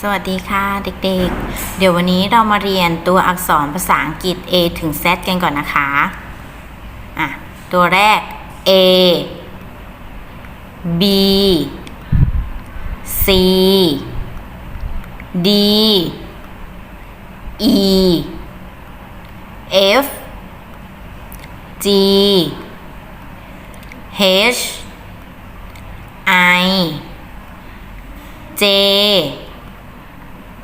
สวัสดีค่ะเด็กๆ เดี๋ยววันนี้เรามาเรียนตัวอักษรภาษาอังกฤษ A ถึง Z กันก่อนนะคะอะตัวแรก A B C D E F G H I J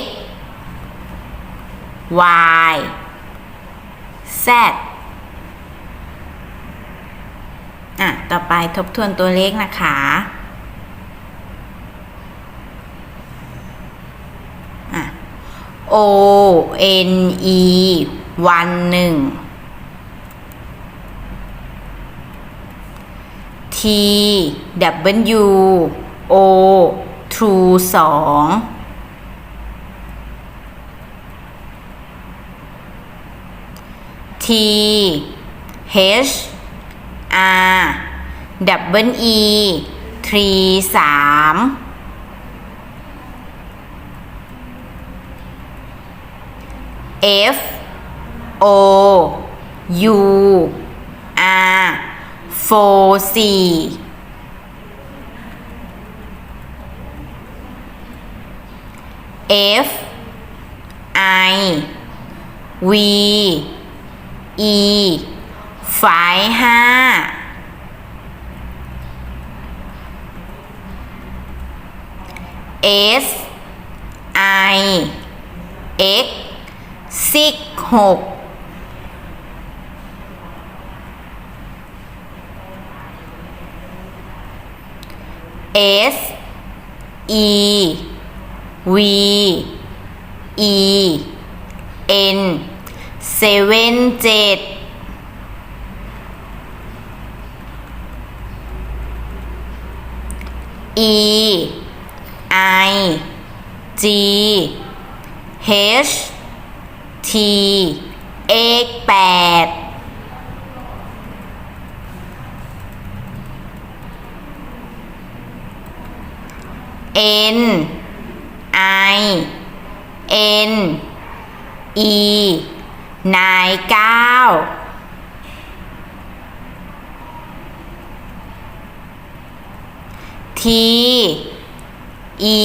x y z อะ ต่อไปทบทวนตัวเลขนะคะอะ o n e วันหนึ่ง t w o สอง T H R double E ทรีสามเอฟโอยูอาร์โฟสี่เอฟไอวี E ฝายห้า S I X ซิกหก S E V E N เเซเว่นเจ็ดอีไอจีเฮชทีเอ็กแปดเอ็นไอเอ็นอี นายเก้า T E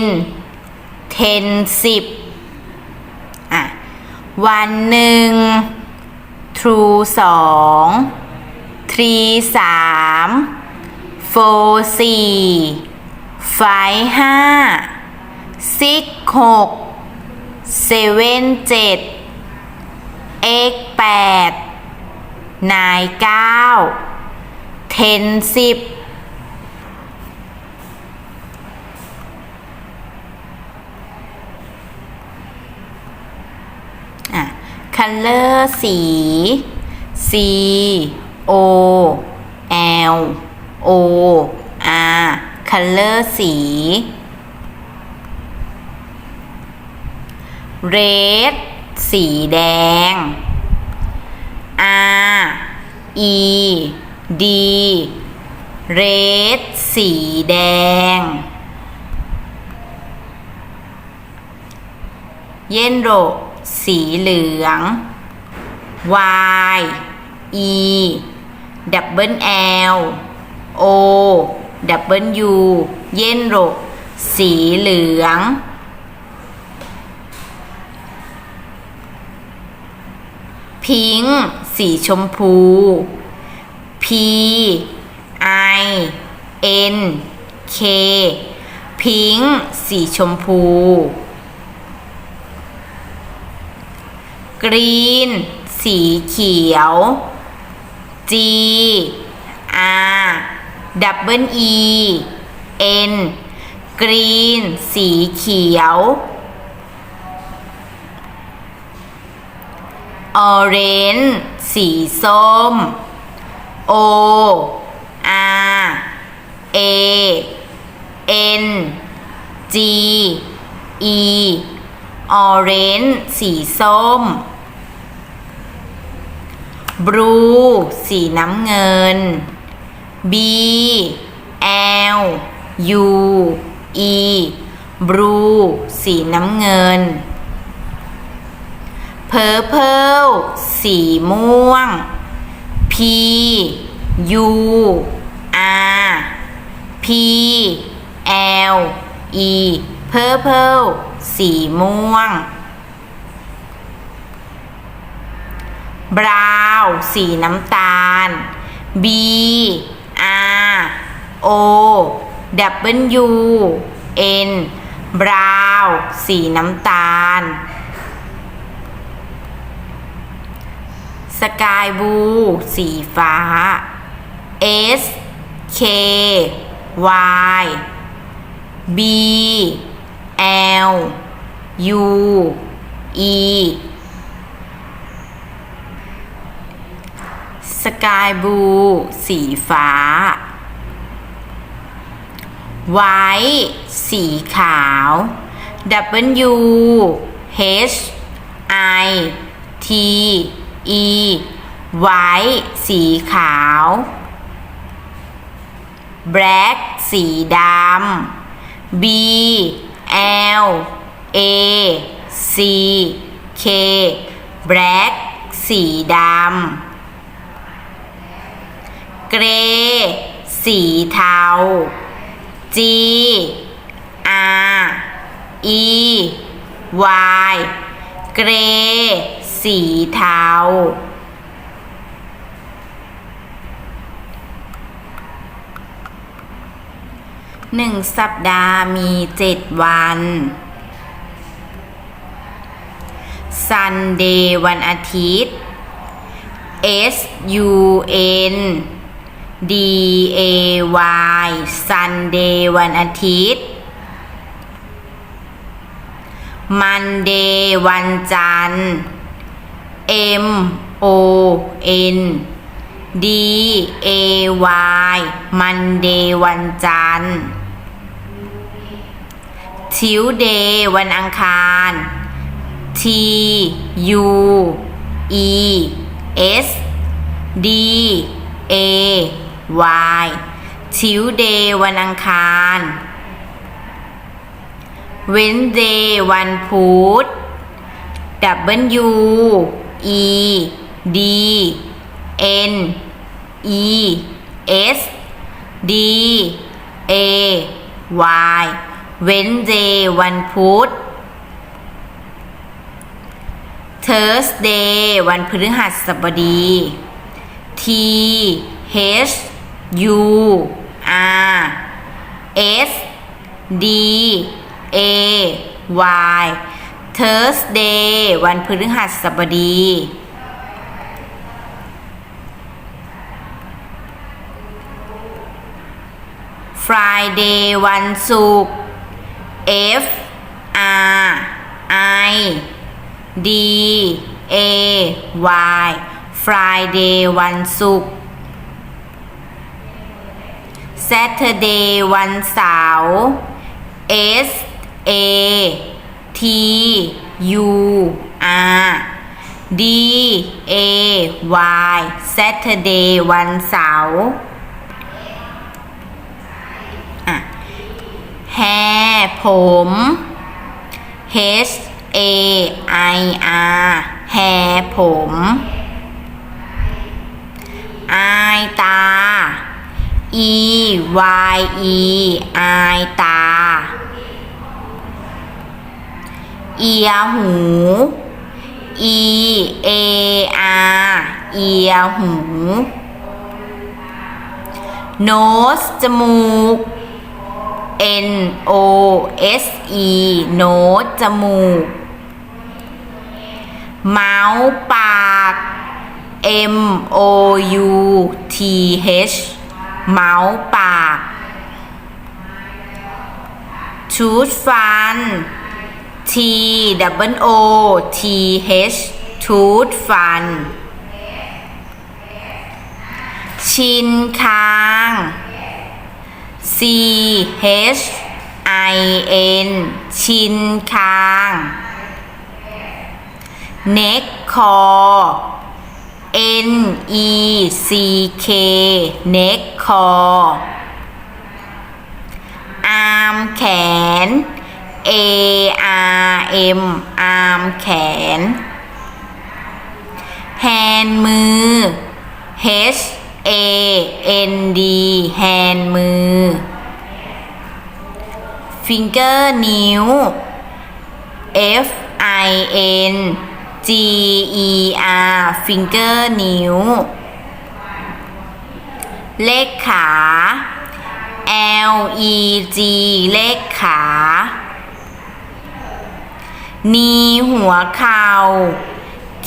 N เทนสิบอะ วันหนึ่ง true สอง three สาม four สี่ five ห้า six หก seven เจ็ด eight แปด nine เก้า ten สิบอะ color สี C O L O R color สี red สีแดง R E D red สีแดงเยนโรสีเหลือง Y E double L O W เยนโรสีเหลือง พิงค์สีชมพู P I N K พิงค์สีชมพู กรีน สีเขียว G R double E N green สีเขียว orange สีส้ม O R A N G E orange สีส้ม blue สีน้ำเงิน B L U E blue สีน้ำเงิน purple สีม่วง P U R P L E purple สีม่วง brown สีน้ำตาล B R O W N brown สีน้ำตาล สกายบู สีฟ้า S K Y B L U E สกายบู สีฟ้า ไว้ สีขาว W H I T E ไว้สีขาว black สีดำ B L A C K black สีดำเกรสีเทา G R E Y เกร สีเทา หนึ่งสัปดาห์มีเจ็ดวัน Sunday วันอาทิตย์ S U N D A Y Sunday วันอาทิตย์ Monday วันจันทร์ M O N D A Y Monday วันจันทร์ Tuesday วันอังคาร T U E S D A Y Tuesday วันอังคาร Wednesday วันพุธ W E D N E S D A Y Wednesday วันพุธ Thursday วันพฤหัสบดี T H U R S D A Y Thursday วันพฤหัสบดี Friday วันศุกร์ F R I D A Y Friday วันศุกร์ Saturday วันเสาร์ S A T U R D A Y Saturday วันเสาร์ hair ผม H A I R hair ผม eye ตา E Y E eye ตา เอียหู E A R เอียหู nose จมูก N O S E nose จมูก mouth ปาก M O U T H เมาส์ปาก tooth fun T double O T H tooth fun ชินคาง C H I N ชินคาง neck core N E C K neck core อาร์มแขน A R M อาร์มแขนแฮนมือ H A N D แฮนมือฟิงเกอร์นิ้ว F I N G E R ฟิงเกอร์นิ้ว เลขขา L E G เลขขา นีหัวเข่า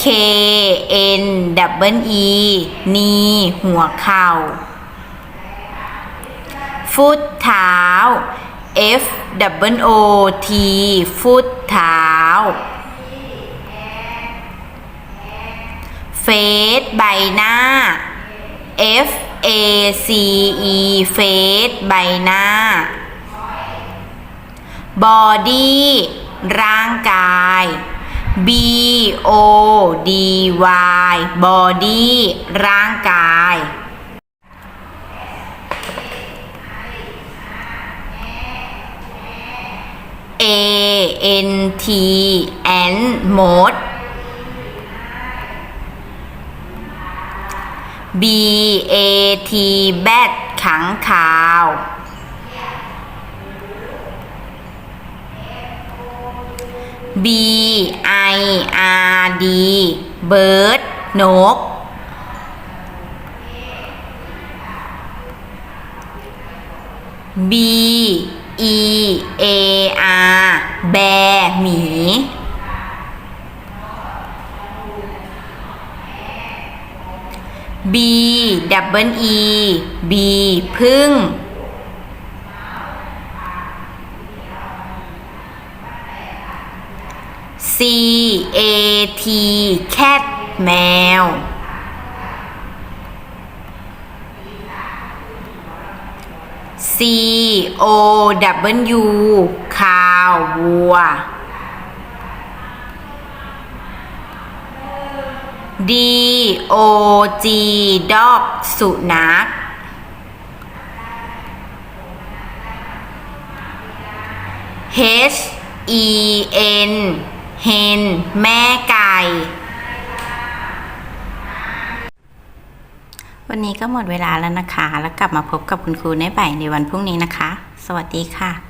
K N W E นีหัวเข่า ฟุตเท้า F W O T ฟุตเท้า เฟสใบหน้า F A C E เฟสใบหน้า บอดี้ ร่างกาย B O D Y บอดี้ร่างกาย A N T Ant mode B A T bat ขังขาว B I R D bird นก B E A R แบหมี B double E B พึ่ง C A T cat แมว C O W คาววัว D O G dog สุนัข H E N เฮน แม่ไก่ วันนี้ก็หมดเวลาแล้วนะคะ แล้วกลับมาพบกับคุณครูในบ่าในวันพรุ่งนี้นะคะ สวัสดีค่ะ